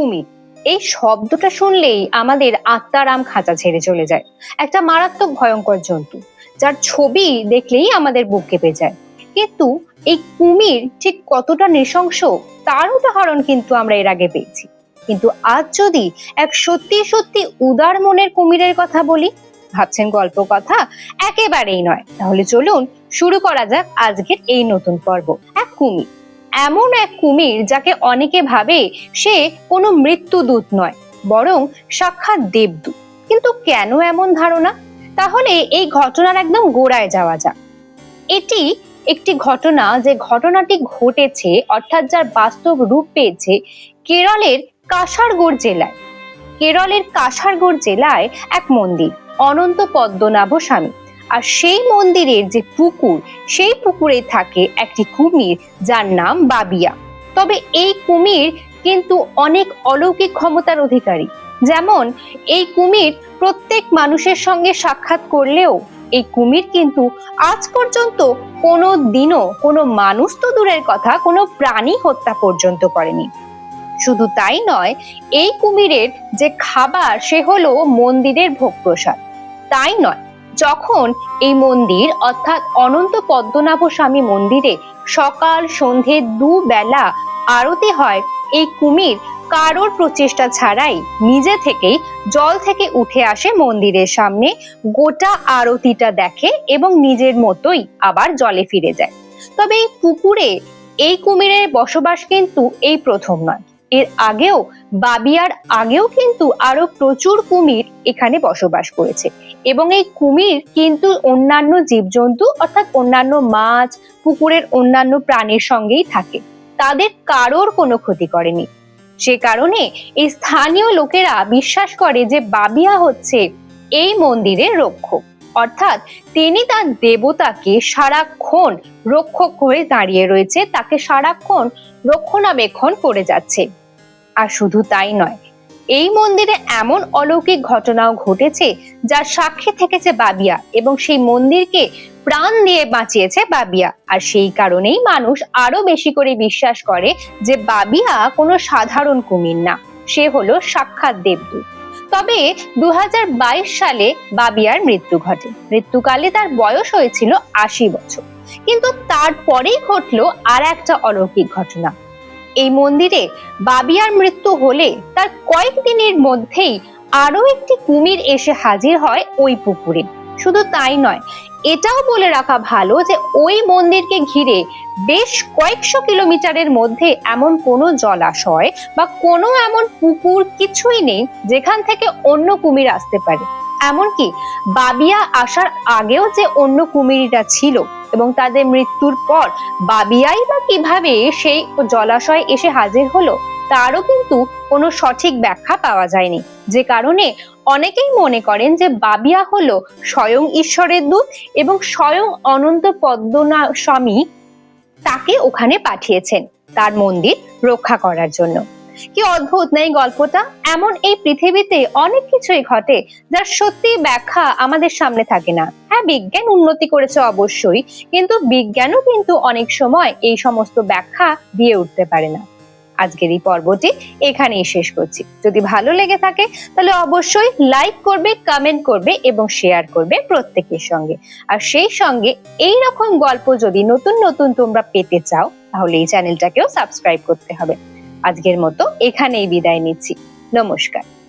কুমির। এই শব্দটা শুনলেই আমাদের আত্মারাম খাঁচা ছেড়ে চলে যায়। একটা মারাত্মক ভয়ঙ্কর জন্তু, যার ছবি দেখলেই আমাদের বুক কেঁপে যায়। কিন্তু এই কুমির ঠিক কতটা নৃশংস, তার উদাহরণ কিন্তু আমরা এর আগে পেয়েছি। কিন্তু আজ যদি এক সত্যি সত্যি উদার মনের কুমিরের কথা বলি, ভাবছেন গল্প কথা, একেবারেই নয়। তাহলে চলুন শুরু করা যাক আজকের এই নতুন পর্ব। এক কুমির। এমন এক কুমির যাকে অনেকে ভাবে সে কোনো মৃত্যুদূত নয়, বরং সাক্ষাৎ দেবদূত। কিন্তু কেন এমন ধারণা? তাহলে এই ঘটনার একদম গোড়ায় যাওয়া যাক। এটি একটি ঘটনা যে ঘটনাটি ঘটেছে, অর্থাৎ যার বাস্তব রূপ পেয়েছে, কেরলের কাসারগোড় জেলায়। কেরলের কাসারগোড় জেলায় এক মন্দির অনন্ত পদ্মনাভ স্বামী। আর সেই মন্দিরের যে পুকুর, সেই পুকুরে থাকে একটি কুমির যার নাম বাবিয়া। তবে এই কুমির কিন্তু অনেক অলৌকিক ক্ষমতার অধিকারী। যেমন, এই কুমির প্রত্যেক মানুষের সঙ্গে সাক্ষাৎ করলেও এই কুমির কিন্তু আজ পর্যন্ত কোনো দিনও কোনো মানুষ তো দূরের কথা, কোনো প্রাণী হত্যা পর্যন্ত করেনি। শুধু তাই নয়, এই কুমিরের যে খাবার, সে হলো মন্দিরের ভোগ প্রসাদ তাই নয় যখন এই মন্দির, অর্থাৎ অনন্ত পদ্মনাভ স্বামী মন্দিরে সকাল সন্ধে দুবেলা আরতি হয়, এই কুমির কারোর প্রচেষ্টা ছাড়াই নিজে থেকেই জল থেকে উঠে আসে মন্দিরের সামনে, গোটা আরতিটা দেখে এবং নিজের মতোই আবার জলে ফিরে যায়। তবে এই পুকুরে এই কুমিরের বসবাস কিন্তু এই প্রথম নয়। এর আগেও, বাবিয়ার আগেও কিন্তু আরও প্রচুর কুমির এখানে বসবাস করেছে। এবং এই কুমির কিন্তু অন্যান্য জীবজন্তু, অর্থাৎ অন্যান্য মাছ, পুকুরের অন্যান্য প্রাণীর সঙ্গেই থাকে। তাদের কারোর কোনো ক্ষতি করেনি। সে কারণে এই স্থানীয় লোকেরা বিশ্বাস করে যে বাবিয়া হচ্ছে এই মন্দিরের রক্ষক। অর্থাৎ তিনি তার দেবতাকে সারাক্ষণ রক্ষক হয়ে দাঁড়িয়ে রয়েছে, তাকে সারাক্ষণ রক্ষণাবেক্ষণ করে যাচ্ছে। আর শুধু তাই নয়, এই মন্দিরে এমন অলৌকিক ঘটনাও ঘটেছে যার সাক্ষী থেকেছে বাবিয়া এবং সেই মন্দিরকে প্রাণ দিয়ে বাঁচিয়েছে বাবিয়া। আর সেই কারণেই মানুষ আরও বেশি করে বিশ্বাস করে যে বাবিয়া কোনো সাধারণ কুমির না, সে হলো সাক্ষাৎ দেবদূত। তবে দু হাজার বাইশ সালে বাবিয়ার মৃত্যু ঘটে। মৃত্যুকালে তার বয়স হয়েছিল আশি বছর। কিন্তু তারপরেই ঘটলো আর একটা অলৌকিক ঘটনা। এই মন্দিরে বাবিয়ার মৃত্যু হলে তার কয়েকদিনের মধ্যেই আরও একটি কুমির এসে হাজির হয় ওই পুকুরে। শুধু তাই নয়, এটাও বলে রাখা ভালো যে ওই মন্দিরকে ঘিরে বেশ কয়েকশো কিলোমিটারের মধ্যে এমন কোনো জলাশয় বা কোনো এমন পুকুর কিছুই নেই যেখান থেকে অন্য কুমির আসতে পারে। এমনকি বাবিয়া আসার আগেও যে অন্য কুমিরিটা ছিল এবং তাদের মৃত্যুর পর বাবিয়াই বা কীভাবে সেই জলাশয় এসে হাজির হলো, তারও কিন্তু কোনো সঠিক ব্যাখ্যা পাওয়া যায়নি। যে কারণে অনেকেই মনে করেন যে বাবিয়া হলো স্বয়ং ঈশ্বরের দূত এবং স্বয়ং অনন্ত পদ্মনা স্বামী তাকে ওখানে পাঠিয়েছেন তার মন্দির রক্ষা করার জন্য। কি অদ্ভুত, নেই গল্পটা? এমন এই পৃথিবীতে অনেক কিছুই ঘটে যার সত্যি ব্যাখ্যা আমাদের সামনে থাকে না। হ্যাঁ বিজ্ঞান উন্নতি করেছে অবশ্যই, কিন্তু বিজ্ঞানও কিন্তু অনেক সময় এই সমস্ত ব্যাখ্যা দিয়ে উঠতে পারে না। আজকের এই পর্বটি এখানেই শেষ করছি। যদি ভালো লেগে থাকে, তাহলে অবশ্যই লাইক করবে, কমেন্ট করবে এবং শেয়ার করবে প্রত্যেকের সঙ্গে। আর সেই সঙ্গে এই রকম গল্প যদি নতুন নতুন তোমরা পেতে চাও, তাহলে এই চ্যানেলটাকেও সাবস্ক্রাইব করতে হবে। আজকের মতো এখানেই বিদায় নিচ্ছি। নমস্কার।